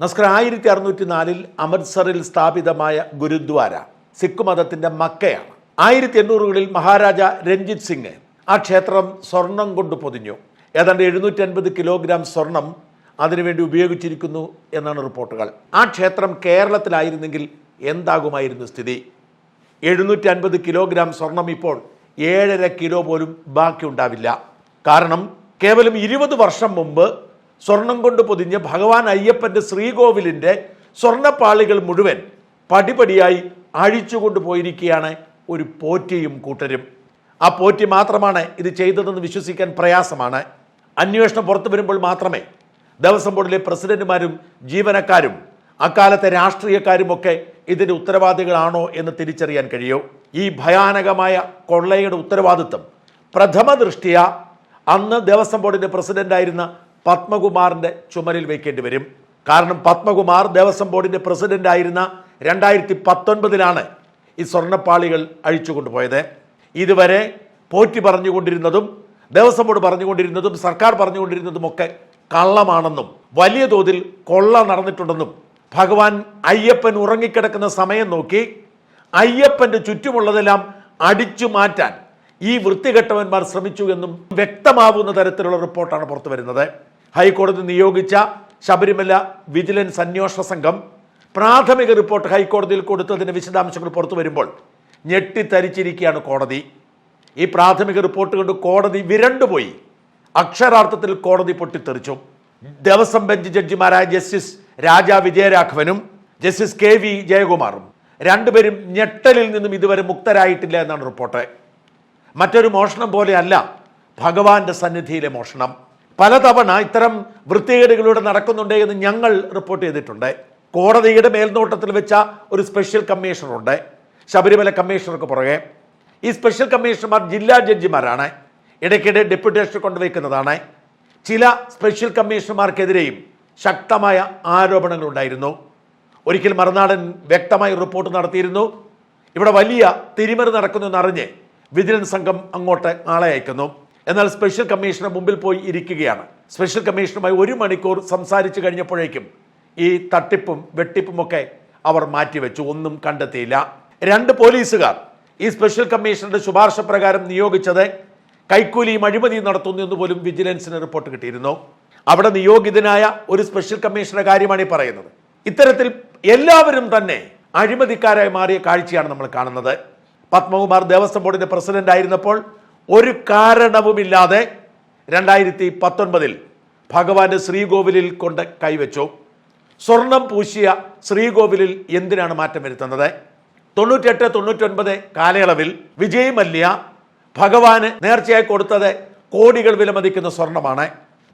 നമസ്കാരം ആയിരത്തി അറുന്നൂറ്റി നാലിൽ അമൃത്സറിൽ സ്ഥാപിതമായ ഗുരുദ്വാര സിഖ് മതത്തിന്റെ മക്കയാണ്. ആയിരത്തി എണ്ണൂറുകളിൽ മഹാരാജ രഞ്ജിത് സിംഗ് ആ ക്ഷേത്രം സ്വർണം കൊണ്ട് പൊതിഞ്ഞു. ഏതാണ്ട് എഴുന്നൂറ്റി അൻപത് കിലോഗ്രാം സ്വർണം അതിനുവേണ്ടി ഉപയോഗിച്ചിരിക്കുന്നു എന്നാണ് റിപ്പോർട്ടുകൾ. ആ ക്ഷേത്രം കേരളത്തിലായിരുന്നെങ്കിൽ എന്താകുമായിരുന്നു സ്ഥിതി? എഴുന്നൂറ്റി അൻപത് കിലോഗ്രാം സ്വർണം ഇപ്പോൾ ഏഴര കിലോ പോലും ബാക്കിയുണ്ടാവില്ല. കാരണം കേവലം ഇരുപത് വർഷം മുമ്പ് സ്വർണം കൊണ്ട് പൊതിഞ്ഞ് ഭഗവാൻ അയ്യപ്പന്റെ ശ്രീകോവിലിന്റെ സ്വർണപ്പാളികൾ മുഴുവൻ പടിപടിയായി അഴിച്ചു പോയിരിക്കുകയാണ് ഒരു പോറ്റിയും കൂട്ടരും. ആ പോറ്റി മാത്രമാണ് ഇത് ചെയ്തതെന്ന് വിശ്വസിക്കാൻ പ്രയാസമാണ്. അന്വേഷണം പുറത്തു വരുമ്പോൾ മാത്രമേ ദേവസ്വം ബോർഡിലെ പ്രസിഡന്റുമാരും ജീവനക്കാരും അക്കാലത്തെ രാഷ്ട്രീയക്കാരും ഒക്കെ ഇതിന്റെ ഉത്തരവാദികളാണോ എന്ന് തിരിച്ചറിയാൻ കഴിയൂ. ഈ ഭയാനകമായ കൊള്ളയുടെ ഉത്തരവാദിത്വം പ്രഥമ ദൃഷ്ടിയ അന്ന് ദേവസ്വം ബോർഡിന്റെ പ്രസിഡന്റായിരുന്ന പത്മകുമാറിന്റെ ചുമരിൽ വയ്ക്കേണ്ടി വരും. കാരണം പത്മകുമാർ ദേവസ്വം ബോർഡിന്റെ പ്രസിഡന്റ് ആയിരുന്ന രണ്ടായിരത്തി പത്തൊൻപതിലാണ് ഈ സ്വർണപ്പാളികൾ അഴിച്ചുകൊണ്ടുപോയത്. ഇതുവരെ പോറ്റി പറഞ്ഞുകൊണ്ടിരുന്നതും ദേവസ്വം ബോർഡ് പറഞ്ഞുകൊണ്ടിരുന്നതും സർക്കാർ പറഞ്ഞുകൊണ്ടിരുന്നതും ഒക്കെ കള്ളമാണെന്നും വലിയ തോതിൽ കൊള്ള നടന്നിട്ടുണ്ടെന്നും ഭഗവാൻ അയ്യപ്പൻ ഉറങ്ങിക്കിടക്കുന്ന സമയം നോക്കി അയ്യപ്പന്റെ ചുറ്റുമുള്ളതെല്ലാം അടിച്ചു മാറ്റാൻ ഈ വൃത്തികെട്ടവന്മാർ ശ്രമിച്ചു എന്നും വ്യക്തമാവുന്ന തരത്തിലുള്ള റിപ്പോർട്ടാണ് പുറത്തു വരുന്നത് ഹൈക്കോടതി നിയോഗിച്ച ശബരിമല വിജിലൻസ് അന്വേഷണ സംഘം പ്രാഥമിക റിപ്പോർട്ട് ഹൈക്കോടതിയിൽ കൊടുത്തതിന്റെ വിശദാംശങ്ങൾ പുറത്തു വരുമ്പോൾ ഞെട്ടിത്തരിച്ചിരിക്കുകയാണ് കോടതി. ഈ പ്രാഥമിക റിപ്പോർട്ട് കൊണ്ട് കോടതി വിരണ്ടുപോയി അക്ഷരാർത്ഥത്തിൽ കോടതി പൊട്ടിത്തെറിച്ചു. ദേവസ്വം ബെഞ്ച് ജഡ്ജിമാരായ ജസ്റ്റിസ് രാജാ വിജയരാഘവനും ജസ്റ്റിസ് കെ വി ജയകുമാറും രണ്ടുപേരും ഞെട്ടലിൽ നിന്നും ഇതുവരെ മുക്തരായിട്ടില്ല എന്നാണ് റിപ്പോർട്ട്. മറ്റൊരു മോഷണം പോലെയല്ല ഭഗവാന്റെ സന്നിധിയിലെ മോഷണം. പലതവണ ഇത്തരം വൃത്തികേടുകളിലൂടെ നടക്കുന്നുണ്ട് എന്ന് ഞങ്ങൾ റിപ്പോർട്ട് ചെയ്തിട്ടുണ്ട്. കോടതിയുടെ മേൽനോട്ടത്തിൽ വെച്ച ഒരു സ്പെഷ്യൽ കമ്മീഷണറുണ്ട് ശബരിമല കമ്മീഷണർക്ക് പുറകെ. ഈ സ്പെഷ്യൽ കമ്മീഷണർമാർ ജില്ലാ ജഡ്ജിമാരാണ്. ഇടയ്ക്കിടെ ഡെപ്യൂട്ടേഷൻ കൊണ്ടുവയ്ക്കുന്നതാണ്. ചില സ്പെഷ്യൽ കമ്മീഷണർമാർക്കെതിരെയും ശക്തമായ ആരോപണങ്ങൾ ഉണ്ടായിരുന്നു. ഒരിക്കൽ മറുനാടൻ വ്യക്തമായി റിപ്പോർട്ട് നടത്തിയിരുന്നു. ഇവിടെ വലിയ തിരിമറി നടക്കുന്നു എന്നറിഞ്ഞ് വിജിലൻസ് സംഘം അങ്ങോട്ട് ആളെ അയക്കുന്നു. എന്നാൽ സ്പെഷ്യൽ കമ്മീഷണർ മുമ്പിൽ പോയി ഇരിക്കുകയാണ്. സ്പെഷ്യൽ കമ്മീഷണറുമായി ഒരു മണിക്കൂർ സംസാരിച്ചു കഴിഞ്ഞപ്പോഴേക്കും ഈ തട്ടിപ്പും വെട്ടിപ്പും ഒക്കെ അവർ മാറ്റിവെച്ചു. ഒന്നും കണ്ടെത്തിയില്ല. രണ്ട് പോലീസുകാർ ഈ സ്പെഷ്യൽ കമ്മീഷണറുടെ ശുപാർശ പ്രകാരം നിയോഗിച്ചത് കൈക്കൂലിയും അഴിമതിയും നടത്തുന്നു എന്ന് പോലും വിജിലൻസിന് റിപ്പോർട്ട് കിട്ടിയിരുന്നു. അവിടെ നിയോഗിതനായ ഒരു സ്പെഷ്യൽ കമ്മീഷണറുടെ കാര്യമാണ് ഈ പറയുന്നത്. ഇത്തരത്തിൽ എല്ലാവരും തന്നെ അഴിമതിക്കാരായി മാറിയ കാഴ്ചയാണ് നമ്മൾ കാണുന്നത്. പത്മകുമാർ ദേവസ്വം ബോർഡിന്റെ പ്രസിഡന്റ് ആയിരുന്നപ്പോൾ ഒരു കാരണവുമില്ലാതെ രണ്ടായിരത്തി പത്തൊൻപതിൽ ഭഗവാന്റെ ശ്രീകോവിലിൽ കൊണ്ട് കൈവച്ചു. സ്വർണം പൂശിയ ശ്രീകോവിലിൽ എന്തിനാണ് മാറ്റം വരുത്തുന്നത്? തൊണ്ണൂറ്റെട്ട് തൊണ്ണൂറ്റൊൻപത് കാലയളവിൽ വിജയ് മല്യ ഭഗവാന് നേർച്ചയായി കൊടുത്തത് കോടികൾ വിലമതിക്കുന്ന സ്വർണമാണ്.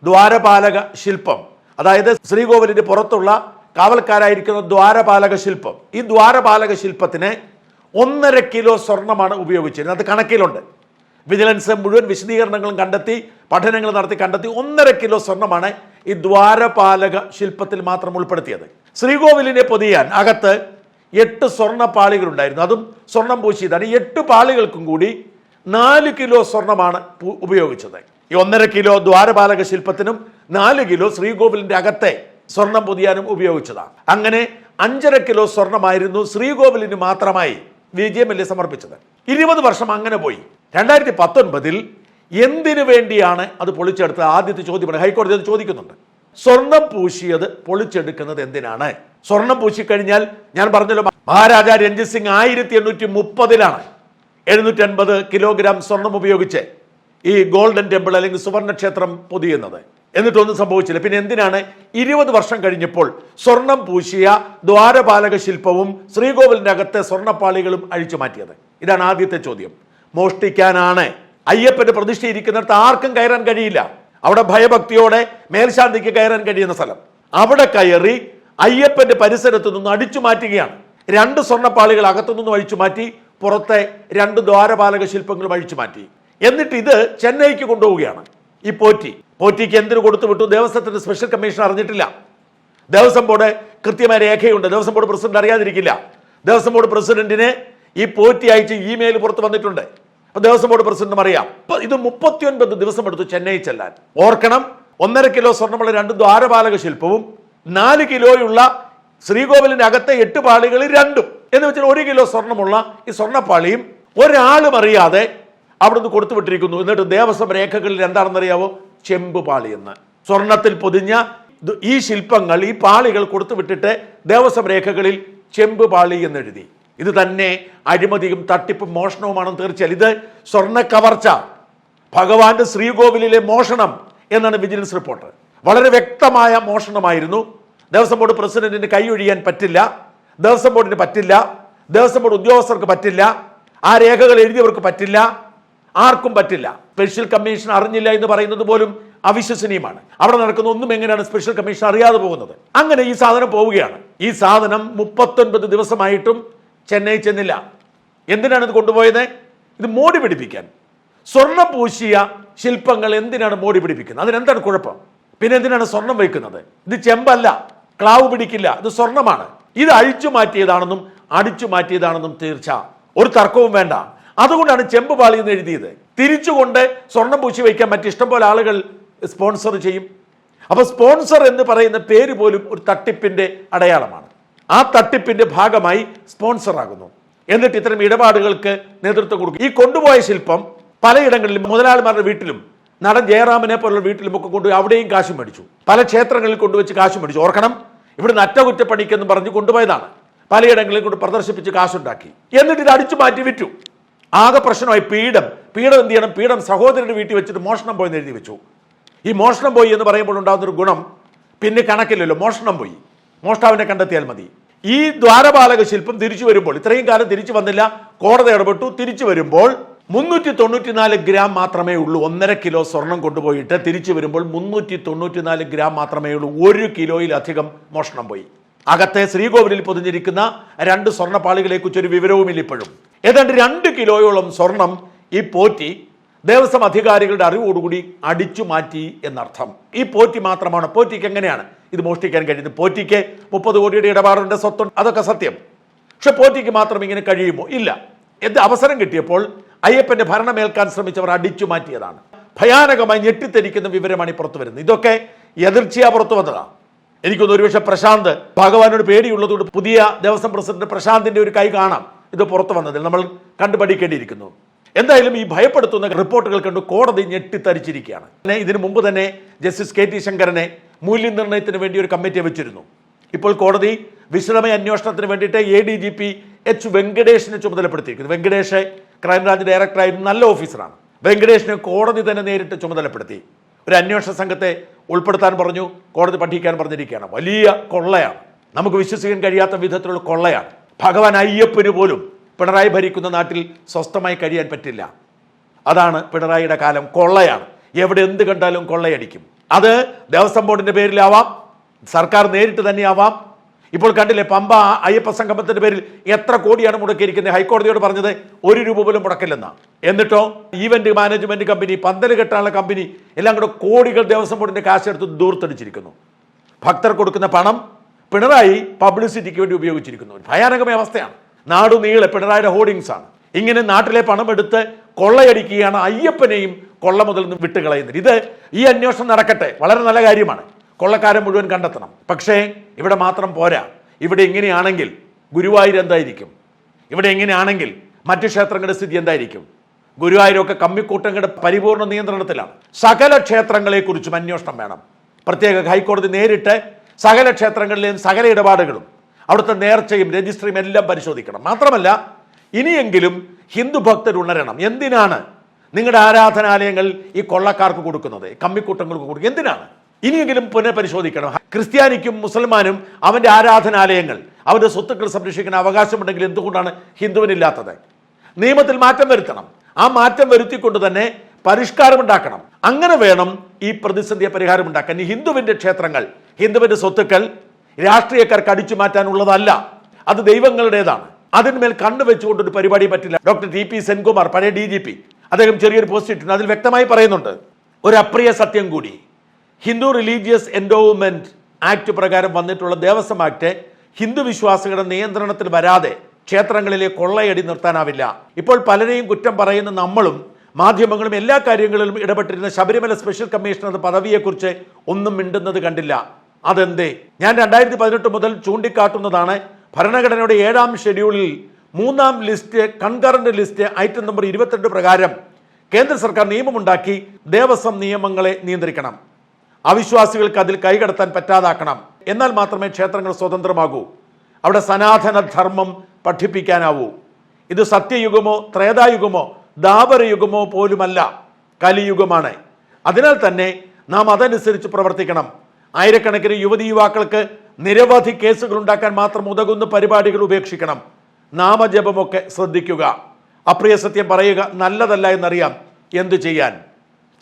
ദ്വാരപാലക ശില്പം അതായത് ശ്രീകോവിലിന്റെ പുറത്തുള്ള കാവൽക്കാരായിരിക്കുന്ന ദ്വാരപാലക ശില്പം. ഈ ദ്വാരപാലക ശില്പത്തിന് ഒന്നര കിലോ സ്വർണമാണ് ഉപയോഗിച്ചിരുന്നത്. അത് കണക്കിലുണ്ട്. വിജിലൻസ് മുഴുവൻ വിശദീകരണങ്ങളും കണ്ടെത്തി പഠനങ്ങൾ നടത്തി കണ്ടെത്തി ഒന്നര കിലോ സ്വർണമാണ് ഈ ദ്വാരപാലക ശില്പത്തിൽ മാത്രം ഉൾപ്പെടുത്തിയത്. ശ്രീകോവിലിനെ പൊതിയാൻ അകത്ത് എട്ട് സ്വർണ പാളികളുണ്ടായിരുന്നു. അതും സ്വർണം പൂശിയതാണ്. ഈ എട്ട് പാളികൾക്കും കൂടി നാല് കിലോ സ്വർണമാണ് ഉപയോഗിച്ചത്. ഈ ഒന്നര കിലോ ദ്വാരപാലക ശില്പത്തിനും നാല് കിലോ ശ്രീകോവിലിന്റെ അകത്തെ സ്വർണം പൊതിയാനും ഉപയോഗിച്ചതാണ്. അങ്ങനെ അഞ്ചര കിലോ സ്വർണമായിരുന്നു ശ്രീകോവിലിന് മാത്രമായി വിജയമല്ലേ സമർപ്പിച്ചത്. ഇരുപത് വർഷം അങ്ങനെ പോയി. രണ്ടായിരത്തി പത്തൊൻപതിൽ എന്തിനു വേണ്ടിയാണ് അത് പൊളിച്ചെടുത്തത്? ആദ്യത്തെ ചോദ്യമാണ് ഹൈക്കോടതി അത് ചോദിക്കുന്നുണ്ട്. സ്വർണം പൂശിയത് പൊളിച്ചെടുക്കുന്നത് എന്തിനാണ്? സ്വർണം പൂശിക്കഴിഞ്ഞാൽ ഞാൻ പറഞ്ഞല്ലോ മഹാരാജ രഞ്ജിത് സിംഗ് ആയിരത്തി എണ്ണൂറ്റി മുപ്പതിലാണ് എഴുന്നൂറ്റി അൻപത് കിലോഗ്രാം സ്വർണം ഉപയോഗിച്ച് ഈ ഗോൾഡൻ ടെമ്പിൾ അല്ലെങ്കിൽ സുവർണക്ഷേത്രം പൊതിയുന്നത്. എന്നിട്ടൊന്നും സംഭവിച്ചില്ല. പിന്നെ എന്തിനാണ് ഇരുപത് വർഷം കഴിഞ്ഞപ്പോൾ സ്വർണം പൂശിയ ദ്വാരപാലക ശില്പവും ശ്രീകോവിലിന്റെ അകത്തെ സ്വർണപ്പാളികളും അഴിച്ചു മാറ്റിയത്? ഇതാണ് ആദ്യത്തെ ചോദ്യം. മോഷ്ടിക്കാനാണ്. അയ്യപ്പന്റെ പ്രതിഷ്ഠയിരിക്കുന്നിടത്ത് ആർക്കും കയറാൻ കഴിയില്ല. അവിടെ ഭയഭക്തിയോടെ മേൽശാന്തിക്ക് കയറാൻ കഴിയുന്ന സ്ഥലം. അവിടെ കയറി അയ്യപ്പന്റെ പരിസരത്ത് നിന്ന് അടിച്ചു മാറ്റുകയാണ്. രണ്ട് സ്വർണപ്പാളികൾ അകത്തുനിന്ന് അഴിച്ചു മാറ്റി പുറത്തെ രണ്ട് ദ്വാരപാലക ശില്പങ്ങളും അഴിച്ചു മാറ്റി. എന്നിട്ട് ഇത് ചെന്നൈക്ക് കൊണ്ടുപോവുകയാണ്. ഈ പോറ്റി. പോറ്റിക്ക് എന്തിനു കൊടുത്തു വിട്ടു? ദേവസ്വത്തിന്റെ സ്പെഷ്യൽ കമ്മീഷൻ അറിഞ്ഞിട്ടില്ല. ദേവസ്വം ബോർഡ് കൃത്യമായ രേഖയുണ്ട്. ദേവസ്വം ബോർഡ് പ്രസിഡന്റ് അറിയാതിരിക്കില്ല. ദേവസ്വം ബോർഡ് പ്രസിഡന്റിന് ഈ പോറ്റി അയച്ച് ഇമെയിൽ പുറത്ത് വന്നിട്ടുണ്ട്. അപ്പൊ ദേവസ്വം ബോർഡ് പ്രസിഡന്റും അറിയാം. അപ്പൊ ഇത് മുപ്പത്തിയൊൻപത് ദിവസം എടുത്തു ചെന്നൈ ചെല്ലാൻ. ഓർക്കണം ഒന്നര കിലോ സ്വർണമുള്ള രണ്ട് ദ്വാരപാലക ശില്പവും നാല് കിലോയുള്ള ശ്രീകോവിലിന്റെ അകത്തെ എട്ട് പാളികൾ രണ്ടും. എന്ന് വെച്ചാൽ ഒരു കിലോ സ്വർണമുള്ള ഈ സ്വർണപ്പാളിയും ഒരാളും അറിയാതെ അവിടുന്ന് കൊടുത്തു വിട്ടിരിക്കുന്നു. എന്നിട്ട് ദേവസ്വം രേഖകളിൽ എന്താണെന്നറിയാവോ? ചെമ്പ് പാളി എന്ന്. സ്വർണത്തിൽ പൊതിഞ്ഞ ഈ ശില്പങ്ങൾ ഈ പാളികൾ കൊടുത്തു വിട്ടിട്ട് ദേവസ്വം രേഖകളിൽ ചെമ്പ് പാളി എന്നെഴുതി. ഇത് തന്നെ അഴിമതിയും തട്ടിപ്പും മോഷണവുമാണെന്ന് തീർച്ചയായും. ഇത് സ്വർണ കവർച്ച ഭഗവാന്റെ ശ്രീകോവിലിലെ മോഷണം എന്നാണ് വിജിലൻസ് റിപ്പോർട്ട്. വളരെ വ്യക്തമായ മോഷണമായിരുന്നു. ദേവസ്വം ബോർഡ് പ്രസിഡന്റിന് കൈയൊഴിയാൻ പറ്റില്ല. ദേവസ്വം ബോർഡിന് പറ്റില്ല. ദേവസ്വം ബോർഡ് ഉദ്യോഗസ്ഥർക്ക് പറ്റില്ല. ആ രേഖകൾ എഴുതിയവർക്ക് പറ്റില്ല. ആർക്കും പറ്റില്ല. സ്പെഷ്യൽ കമ്മീഷൻ അറിഞ്ഞില്ല എന്ന് പറയുന്നത് പോലും അവിശ്വസനീയമാണ്. അവിടെ നടക്കുന്ന ഒന്നും എങ്ങനെയാണ് സ്പെഷ്യൽ കമ്മീഷൻ അറിയാതെ പോകുന്നത്? അങ്ങനെ ഈ സാധനം പോവുകയാണ്. ഈ സാധനം മുപ്പത്തൊൻപത് ദിവസമായിട്ടും ചെന്നൈ ചെന്നില്ല. എന്തിനാണ് ഇത് കൊണ്ടുപോയത്? ഇത് മോടി പിടിപ്പിക്കാൻ. സ്വർണം പൂശിയ ശില്പങ്ങൾ എന്തിനാണ് മോടി പിടിപ്പിക്കുന്നത്? അതിനെന്താണ് കുഴപ്പം? പിന്നെ എന്തിനാണ് സ്വർണം വയ്ക്കുന്നത്? ഇത് ചെമ്പല്ല ക്ലാവ് പിടിക്കില്ല ഇത് സ്വർണമാണ്. ഇത് അഴിച്ചു മാറ്റിയതാണെന്നും അടിച്ചു മാറ്റിയതാണെന്നും തീർച്ച. ഒരു തർക്കവും വേണ്ട. അതുകൊണ്ടാണ് ചെമ്പ് പാളി എന്ന് എഴുതിയത്. തിരിച്ചുകൊണ്ട് സ്വർണം പൂശി വയ്ക്കാൻ മറ്റ് ഇഷ്ടംപോലെ ആളുകൾ സ്പോൺസർ ചെയ്യും. അപ്പൊ സ്പോൺസർ എന്ന് പറയുന്ന പേര് പോലും ഒരു തട്ടിപ്പിന്റെ അടയാളമാണ്. ആ തട്ടിപ്പിന്റെ ഭാഗമായി സ്പോൺസറാകുന്നു എന്നിട്ട് ഇത്തരം ഇടപാടുകൾക്ക് നേതൃത്വം കൊടുക്കും. ഈ കൊണ്ടുപോയ ശില്പം പലയിടങ്ങളിലും മുതലാളിമാരുടെ വീട്ടിലും നടൻ ജയറാമിനെ പോലുള്ള വീട്ടിലും ഒക്കെ കൊണ്ടുപോയി അവിടെയും കാശ് മേടിച്ചു. പല ക്ഷേത്രങ്ങളിൽ കൊണ്ടുവച്ച് കാശ് മേടിച്ചു. ഓർക്കണം ഇവിടെ ഇവിടുന്ന് അറ്റകുറ്റപ്പണിക്കെന്ന് പറഞ്ഞ് കൊണ്ടുപോയതാണ്. പലയിടങ്ങളിൽ കൊണ്ട് പ്രദർശിപ്പിച്ച് കാശുണ്ടാക്കി. എന്നിട്ട് ഇത് അടിച്ചു മാറ്റി വിറ്റു. ആകെ പ്രശ്നമായി പീഡം പീഡം എന്ത് ചെയ്യണം? പീഡം സഹോദരന്റെ വീട്ടിൽ വെച്ചിട്ട് മോഷണം പോയെന്ന് എഴുതി വെച്ചു. ഈ മോഷണം പോയി എന്ന് പറയുമ്പോൾ ഉണ്ടാകുന്നൊരു ഗുണം പിന്നെ കണക്കില്ലല്ലോ. മോഷണം പോയി. മോഷ്ടാവിനെ കണ്ടെത്തിയാൽ മതി. ഈ ദ്വാരപാലക ശില്പം തിരിച്ചു വരുമ്പോൾ ഇത്രയും കാലം തിരിച്ചു വന്നില്ല കോടതി ഇടപെട്ടു തിരിച്ചു വരുമ്പോൾ മുന്നൂറ്റി തൊണ്ണൂറ്റിനാല് ഗ്രാം മാത്രമേ ഉള്ളൂ ഒന്നര കിലോ സ്വർണം കൊണ്ടുപോയിട്ട് തിരിച്ചു വരുമ്പോൾ മുന്നൂറ്റി തൊണ്ണൂറ്റിനാല് ഗ്രാം മാത്രമേ ഉള്ളൂ ഒരു കിലോയിലധികം മോഷണം പോയി. അകത്തെ ശ്രീകോവിലിൽ പൊതിഞ്ഞിരിക്കുന്ന രണ്ട് സ്വർണപ്പാളികളെ കുറിച്ചൊരു വിവരവുമില്ല ഇപ്പോഴും. ഏതാണ്ട് രണ്ട് കിലോയോളം സ്വർണം ഈ പോറ്റി ദേവസ്വം അധികാരികളുടെ അറിവോടുകൂടി അടിച്ചു മാറ്റി എന്നർത്ഥം. ഈ പോറ്റി മാത്രമാണ്. പോറ്റിക്ക് എങ്ങനെയാണ് ഇത് മോഷ്ടിക്കാൻ കഴിയുന്നത് പോറ്റിക്ക് മുപ്പത് കോടിയുടെ ഇടപാടുണ്ട് സ്വത്തുണ്ട്. അതൊക്കെ സത്യം. പക്ഷെ പോറ്റിക്ക് മാത്രം ഇങ്ങനെ കഴിയുമോ? ഇല്ല. എന്ത് അവസരം കിട്ടിയപ്പോൾ അയ്യപ്പന്റെ ഭരണമേൽക്കാൻ ശ്രമിച്ചവർ അടിച്ചു മാറ്റിയതാണ്. ഭയാനകമായി ഞെട്ടിത്തെരിക്കുന്ന വിവരമാണ് ഈ പുറത്തു വരുന്നത്. ഇതൊക്കെ എതിർച്ചയാ പുറത്തു വന്നതാണ് എനിക്കൊന്ന് ഒരുപക്ഷെ പ്രശാന്ത് ഭഗവാനോട് പേടിയുള്ളതുകൊണ്ട് പുതിയ ദേവസ്വം പ്രസിഡന്റ് പ്രശാന്തിന്റെ ഒരു കൈ കാണാം. ഇത് പുറത്തു വന്നതിൽ നമ്മൾ കണ്ടുപഠിക്കേണ്ടിയിരിക്കുന്നു. എന്തായാലും ഈ ഭയപ്പെടുത്തുന്ന റിപ്പോർട്ടുകൾ കണ്ട് കോടതി ഞെട്ടിത്തരിച്ചിരിക്കുകയാണ്. പിന്നെ ഇതിനു മുമ്പ് തന്നെ ജസ്റ്റിസ് കെ ടി ശങ്കരനെ മൂല്യനിർണയത്തിന് വേണ്ടി ഒരു കമ്മിറ്റി വെച്ചിരുന്നു. ഇപ്പോൾ കോടതി വിശദമായ അന്വേഷണത്തിന് വേണ്ടിയിട്ട് A D G P H വെങ്കടേഷിനെ ചുമതലപ്പെടുത്തിയിരിക്കുന്നു. വെങ്കടേഷ് ക്രൈംബ്രാഞ്ച് ഡയറക്ടറായിരുന്നു നല്ല ഓഫീസറാണ്. വെങ്കടേഷിനെ കോടതി തന്നെ നേരിട്ട് ചുമതലപ്പെടുത്തി. ഒരു അന്വേഷണ സംഘത്തെ ഉൾപ്പെടുത്താൻ പറഞ്ഞു കോടതി പഠിക്കാൻ പറഞ്ഞിരിക്കുകയാണ്. വലിയ കൊള്ളയാണ്. നമുക്ക് വിശ്വസിക്കാൻ കഴിയാത്ത വിധത്തിലുള്ള കൊള്ളയാണ്. ഭഗവാൻ അയ്യപ്പന് പോലും പിണറായി ഭരിക്കുന്ന നാട്ടിൽ സ്വസ്ഥമായി കഴിയാൻ പറ്റില്ല. അതാണ് പിണറായിയുടെ കാലം. കൊള്ളയാണ്. എവിടെ എന്ത് കണ്ടാലും കൊള്ളയടിക്കും. അത് ദേവസ്വം ബോർഡിന്റെ പേരിലാവാം. സർക്കാർ നേരിട്ട് തന്നെയാവാം. ഇപ്പോൾ കണ്ടില്ലേ പമ്പ അയ്യപ്പ സംഗമത്തിന്റെ പേരിൽ എത്ര കോടിയാണ് മുടക്കിയിരിക്കുന്നത്? ഹൈക്കോടതിയോട് പറഞ്ഞത് ഒരു രൂപ പോലും മുടക്കില്ലെന്നാ. എന്നിട്ടോ ഈവന്റ് മാനേജ്മെന്റ് കമ്പനി പന്തൽ കെട്ടാനുള്ള കമ്പനി എല്ലാം കൂടെ കോടികൾ ദേവസ്വം ബോർഡിന്റെ കാശെടുത്ത് ദൂർത്തടിച്ചിരിക്കുന്നു. ഭക്തർ കൊടുക്കുന്ന പണം പിണറായി പബ്ലിസിറ്റിക്ക് വേണ്ടി ഉപയോഗിച്ചിരിക്കുന്നു. ഭയാനകമായ അവസ്ഥയാണ്. നാടു നീളെ പിണറായിയുടെ ഹോർഡിങ്സ് ആണ്. ഇങ്ങനെ നാട്ടിലെ പണം എടുത്ത് കൊള്ളയടിക്കുകയാണ് അയ്യപ്പനെയും കൊള്ള മുതൽ നിന്ന് വിട്ടുകളയുന്നത്. ഇത് ഈ അന്വേഷണം നടക്കട്ടെ. വളരെ നല്ല കാര്യമാണ്. കൊള്ളക്കാരൻ മുഴുവൻ കണ്ടെത്തണം. പക്ഷേ ഇവിടെ മാത്രം പോരാ. ഇവിടെ ഇങ്ങനെയാണെങ്കിൽ ഗുരുവായൂർ എന്തായിരിക്കും? ഇവിടെ എങ്ങനെയാണെങ്കിൽ മറ്റു ക്ഷേത്രങ്ങളുടെ സ്ഥിതി എന്തായിരിക്കും? ഗുരുവായൂരൊക്കെ കമ്മിക്കൂട്ടങ്ങളുടെ പരിപൂർണ നിയന്ത്രണത്തിലാണ്. സകല ക്ഷേത്രങ്ങളെക്കുറിച്ചും അന്വേഷണം വേണം. പ്രത്യേക ഹൈക്കോടതി നേരിട്ട് സകല ക്ഷേത്രങ്ങളിലെയും സകല ഇടപാടുകളും അവിടുത്തെ നേർച്ചയും രജിസ്ട്രിയും എല്ലാം പരിശോധിക്കണം. മാത്രമല്ല ഇനിയെങ്കിലും ഹിന്ദു ഭക്തർ ഉണരണം. എന്തിനാണ് നിങ്ങളുടെ ആരാധനാലയങ്ങൾ ഈ കൊള്ളക്കാർക്ക് കൊടുക്കുന്നത്? കമ്മിക്കൂട്ടങ്ങൾക്ക് കൊടുക്കുന്നത് എന്തിനാണ്? ഇനിയെങ്കിലും പുനഃപരിശോധിക്കണം. ക്രിസ്ത്യാനിക്കും മുസൽമാനും അവന്റെ ആരാധനാലയങ്ങൾ അവന്റെ സ്വത്തുക്കൾ സംരക്ഷിക്കാൻ അവകാശമുണ്ടെങ്കിൽ എന്തുകൊണ്ടാണ് ഹിന്ദുവിനില്ലാത്തത്? നിയമത്തിൽ മാറ്റം വരുത്തണം. ആ മാറ്റം വരുത്തിക്കൊണ്ട് തന്നെ പരിഷ്കാരം ഉണ്ടാക്കണം അങ്ങനെ വേണം ഈ പ്രതിസന്ധിയെ പരിഹാരം ഉണ്ടാക്കാൻ ഈ ഹിന്ദുവിന്റെ ക്ഷേത്രങ്ങൾ ഹിന്ദുവിന്റെ സ്വത്തുക്കൾ രാഷ്ട്രീയക്കാർക്ക് അടിച്ചു മാറ്റാനുള്ളതല്ല. അത് ദൈവങ്ങളുടേതാണ്. അതിന്മേൽ കണ്ണുവെച്ചുകൊണ്ട് ഒരു പരിപാടി പറ്റില്ല. ഡോക്ടർ ടി പി സെൻകുമാർ പഴയ ഡി ജി പി അദ്ദേഹം ചെറിയൊരു പോസ്റ്റ് ഇട്ടിട്ടുണ്ട്. അതിൽ വ്യക്തമായി പറയുന്നുണ്ട് ഒരു അപ്രിയ സത്യം കൂടി. ഹിന്ദു റിലീജിയസ് എൻഡോവ്മെന്റ് ആക്ട് പ്രകാരം വന്നിട്ടുള്ള ദേവസ്വം ആക്ട് ഹിന്ദു വിശ്വാസികളുടെ നിയന്ത്രണത്തിൽ വരാതെ ക്ഷേത്രങ്ങളിലെ കൊള്ളയടി നിർത്താനാവില്ല. ഇപ്പോൾ പലരെയും കുറ്റം പറയുന്ന നമ്മളും മാധ്യമങ്ങളും എല്ലാ കാര്യങ്ങളിലും ഇടപെട്ടിരുന്ന ശബരിമല സ്പെഷ്യൽ കമ്മീഷണർ പദവിയെക്കുറിച്ച് ഒന്നും മിണ്ടുന്നത് കണ്ടില്ല. അതെന്തേ? ഞാൻ രണ്ടായിരത്തി പതിനെട്ട് മുതൽ ചൂണ്ടിക്കാട്ടുന്നതാണ്. ഭരണഘടനയുടെ ഏഴാം ഷെഡ്യൂളിൽ മൂന്നാം list concurrent list item number ഇരുപത്തിരണ്ട് പ്രകാരം കേന്ദ്ര സർക്കാർ നിയമമുണ്ടാക്കി ദേവസ്വം നിയമങ്ങളെ നിയന്ത്രിക്കണം. അവിശ്വാസികൾക്ക് അതിൽ കൈകടത്താൻ പറ്റാതാക്കണം. എന്നാൽ മാത്രമേ ക്ഷേത്രങ്ങൾ സ്വതന്ത്രമാകൂ. അവിടെ സനാതന ധർമ്മം പഠിപ്പിക്കാനാവൂ. ഇത് സത്യയുഗമോ ത്രേതായുഗമോ ദാപരയുഗമോ പോലുമല്ല. കലിയുഗമാണ്. അതിനാൽ തന്നെ നാം അതനുസരിച്ച് പ്രവർത്തിക്കണം. ആയിരക്കണക്കിന് യുവതി യുവാക്കൾക്ക് നിരവധി കേസുകൾ ഉണ്ടാക്കാൻ മാത്രം ഉതകുന്ന പരിപാടികൾ ഉപേക്ഷിക്കണം. നാമജപമൊക്കെ ശ്രദ്ധിക്കുക. അപ്രിയ സത്യം പറയുക നല്ലതല്ല എന്നറിയാം. എന്തു ചെയ്യാൻ?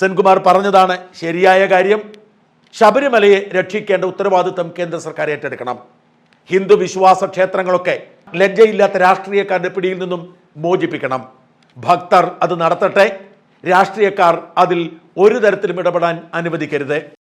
സെൻകുമാർ പറഞ്ഞതാണ് ശരിയായ കാര്യം. ശബരിമലയെ രക്ഷിക്കേണ്ട ഉത്തരവാദിത്വം കേന്ദ്ര സർക്കാർ ഏറ്റെടുക്കണം. ഹിന്ദു വിശ്വാസ ക്ഷേത്രങ്ങളൊക്കെ ലജ്ജയില്ലാത്ത രാഷ്ട്രീയക്കാരുടെ പിടിയിൽ നിന്നും മോചിപ്പിക്കണം. ഭക്തർ അത് നടത്തട്ടെ. രാഷ്ട്രീയക്കാർ അതിൽ ഒരു തരത്തിലും ഇടപെടാൻ അനുവദിക്കരുത്.